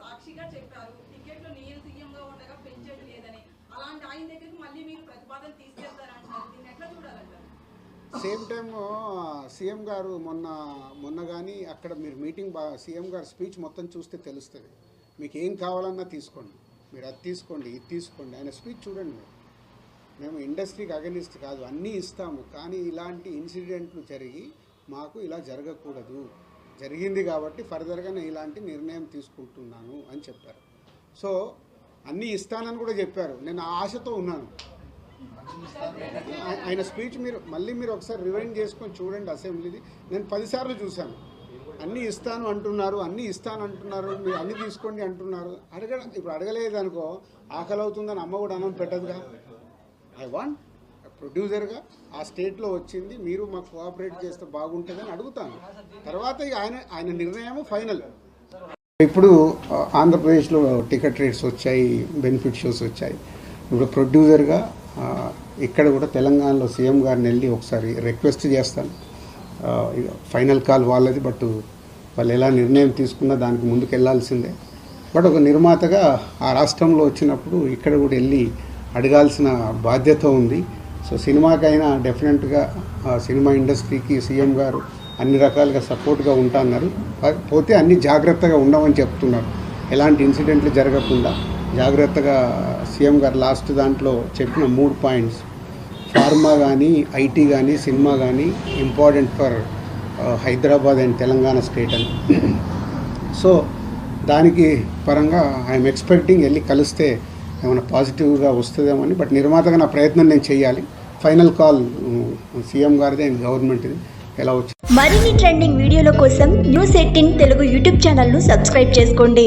సాక్షిగా చెప్పారు టికెట్లు నేను సీఎం గా ఉండగా పెంచేది లేదని. అలాంటి ఆయన దగ్గరికి మళ్ళీ మీరు ప్రతిపాదన తీసుకెళ్తారంటారు దీన్ని ఎట్లా చూడాలంటారు? సేమ్ టైమ్ సీఎం గారు మొన్న మొన్న కానీ అక్కడ మీరు మీటింగ్ బా సీఎం గారు స్పీచ్ మొత్తం చూస్తే తెలుస్తుంది. మీకు ఏం కావాలన్నా తీసుకోండి. మీరు అది తీసుకోండి ఇది తీసుకోండి. ఆయన స్పీచ్ చూడండి మీరు. మేము ఇండస్ట్రీకి అగనిస్ట్ కాదు అన్నీ ఇస్తాము. కానీ ఇలాంటి ఇన్సిడెంట్లు జరిగి మాకు ఇలా జరగకూడదు. జరిగింది కాబట్టి ఫర్దర్గా నేను ఇలాంటి నిర్ణయం తీసుకుంటున్నాను అని చెప్పారు. సో అన్నీ ఇస్తానని కూడా చెప్పారు. నేను ఆ ఆశతో ఉన్నాను. ఆయన స్పీచ్ మీరు మళ్ళీ మీరు ఒకసారి రివైండ్ చేసుకొని చూడండి అసెంబ్లీది. నేను పదిసార్లు చూశాను. అన్నీ ఇస్తాను అంటున్నారు అన్నీ ఇస్తాను అంటున్నారు మీరు అన్నీ తీసుకోండి అంటున్నారు. అడగ ఇప్పుడు అడగలేదు అనుకో ఆకలి అవుతుందని అమ్మ కూడా అన్నం పెట్టదుగా? ఐ వాంట్ ప్రొడ్యూసర్గా ఆ స్టేట్లో వచ్చింది మీరు మాకు కోఆపరేట్ చేస్తే బాగుంటుందని అడుగుతాను. తర్వాత ఆయన ఆయన నిర్ణయం ఫైనల్. ఇప్పుడు ఆంధ్రప్రదేశ్లో టికెట్ రేట్స్ వచ్చాయి బెనిఫిట్ షోస్ వచ్చాయి. ఇప్పుడు ప్రొడ్యూసర్గా ఇక్కడ కూడా తెలంగాణలో సీఎం గారిని వెళ్ళి ఒకసారి రిక్వెస్ట్ చేస్తాను. ఫైనల్ కాల్ వాళ్ళది బట్ వాళ్ళు ఎలా నిర్ణయం తీసుకున్నా దానికి ముందుకు వెళ్ళాల్సిందే. బట్ ఒక నిర్మాతగా ఆ రాష్ట్రంలో వచ్చినప్పుడు ఇక్కడ కూడా వెళ్ళి అడగాల్సిన బాధ్యత ఉంది. సో సినిమాకైనా డెఫినెట్గా సినిమా ఇండస్ట్రీకి సీఎం గారు అన్ని రకాలుగా సపోర్ట్గా ఉంటా అన్నారు పోతే అన్ని జాగ్రత్తగా ఉండమని చెప్తున్నారు. ఎలాంటి ఇన్సిడెంట్లు జరగకుండా జాగ్రత్తగా సీఎం గారు లాస్ట్ దాంట్లో చెప్పిన మూడు పాయింట్స్. ఫార్మా కానీ ఐటీ కానీ సినిమా కానీ important for Hyderabad and Telangana state అని. సో దానికి పరంగా ఐఎమ్ ఎక్స్పెక్టింగ్ వెళ్ళి కలిస్తే ఏమైనా పాజిటివ్గా వస్తుందేమని బట్ నిర్మాతగా నా ప్రయత్నం నేను చేయాలి. ఫైనల్ కాల్ సీఎం గారిది అండ్ గవర్నమెంట్ది ఎలా వచ్చింది మరిన్ని ట్రెండింగ్ వీడియోల కోసం న్యూస్ ఎయిటీన్ తెలుగు యూట్యూబ్ ఛానల్ను సబ్స్క్రైబ్ చేసుకోండి.